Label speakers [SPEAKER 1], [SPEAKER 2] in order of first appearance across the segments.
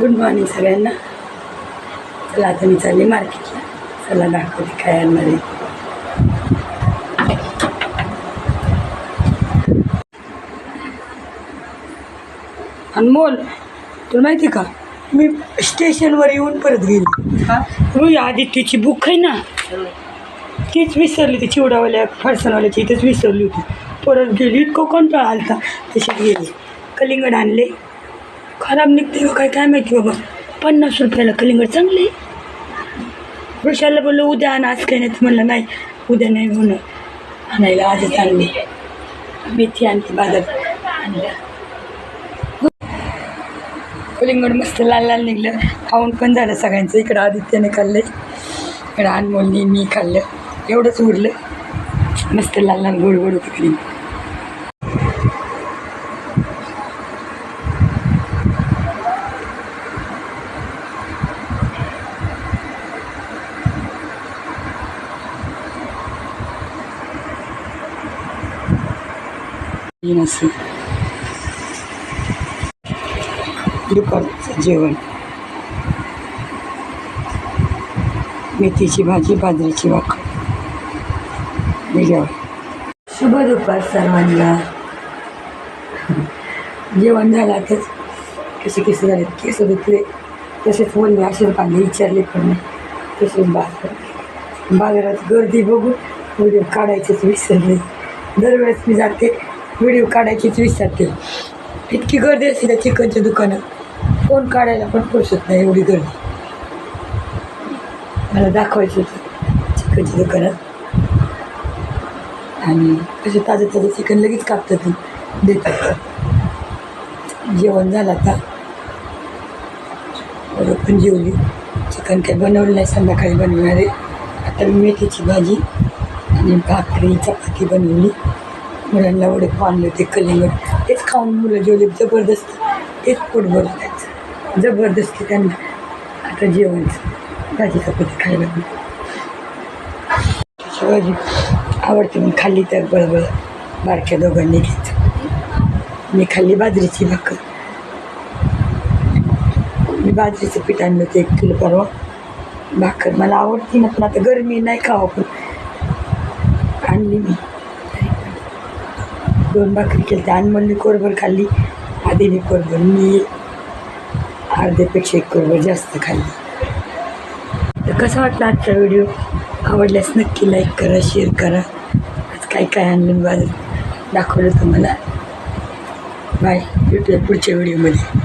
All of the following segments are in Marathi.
[SPEAKER 1] गुड मॉर्निंग सगळ्यांना. चला आता मी चालली मार्केटला. चला दाखवते काय आणणार आहे अनमोल तुला माहिती का? मी स्टेशनवर येऊन परत गेली. रोई आदित्यची बुक आहे ना? तीच विसरली ती चिवडावाल्या फरसाणवाल्याची इथेच विसरली होती. परत गेली इतकं कंटाळा आलता. तशीच गेली. कलिंगड आणले. खराब निघते का काय काय माहिती बाबा. पन्नास रुपयाला कलिंगड चांगले वृषाला बोललो उद्या आणि आज काही नाही. म्हणलं नाही उद्या नाही होणार. आणायला आजच आणली. मेथी आणते बाजारात. आणल्या कलिंगड मस्त लाल लाल निघलं. खाऊन पण झालं सगळ्यांचं. इकडं आदित्यने खाल्लं इकडं अनमोलनी मी खाल्लं. एवढंच उरलं. मस्त लाल लाल गोड गोड होतं कलिंगड. येईन दुपारचं जेवण. मेथीची भाजी बाजरीची भाकर जेवण. शुभ दुपार सर्वांना. जेवण झालं आताच कसे कसे झाले केस धुतले. तसेच बोलले असे पाणी विचारले पण नाही. तसेच बाजार बाजारात गर्दी बघून व्हिडिओ काढायचेच विसरले. दरवेळेस मी जाते. व्हिडिओ काढायचीच विसरते इतकी गर्दी असते त्या चिकनच्या दुकानात. कोण काढायला पण पोचत नाही एवढी गर्दी. मला दाखवायचं होतं चिकनच्या दुकानात. आणि कसं ताजं ताजं चिकन लगेच कापतात देतात. जेवण झालं आता. बरोबर पण जेवली. चिकन काही बनवलं नाही संध्याकाळी बनवणार आहे. आता मेथीची भाजी आणि भाकरी चपाती बनवली. मुलांना एवढे आणले होते कलिंगड. तेच खाऊन मुलं जेवले जबरदस्त. तेच पोट भरलं जबरदस्ती त्यांना. आता जेवणचं भाजी चपाती खायला. भाजी आवडते मग खाल्ली तर बळबळ. बारक्या दोघांनी घ्यायचं मी खाल्ली बाजरीची भाकर. मी बाजरीचं पीठ आणलं होतं एक किलो परवा. भाकर मला आवडती ना पण आता गरमी नाही खावं पण. आणली मी. दोन भाकरी केली त्या अनमोलनी कोरभर खाल्ली आधीने कोरभर मी अर्ध्यापेक्षा एक कोरभर जास्त खाल्ली. तर कसा वाटला आजचा व्हिडिओ? आवडल्यास नक्की लाईक करा शेअर करा. आज काय काय आणलं बाजू बाजार दाखवलं तुम्हाला. बाय भेटूया पुढच्या व्हिडिओमध्ये.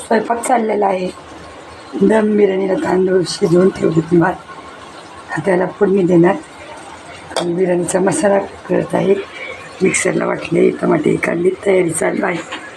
[SPEAKER 1] स्वयंपाक चाललेला आहे. दम बिर्याणीला तांदूळ शिजवून ठेवले तुम्हाला आता त्याला फोडणी देणार. आणि बिर्याणीचा मसाला करत आहे. मिक्सरला वाटले टमाटे काढली तयारी चालू आहे.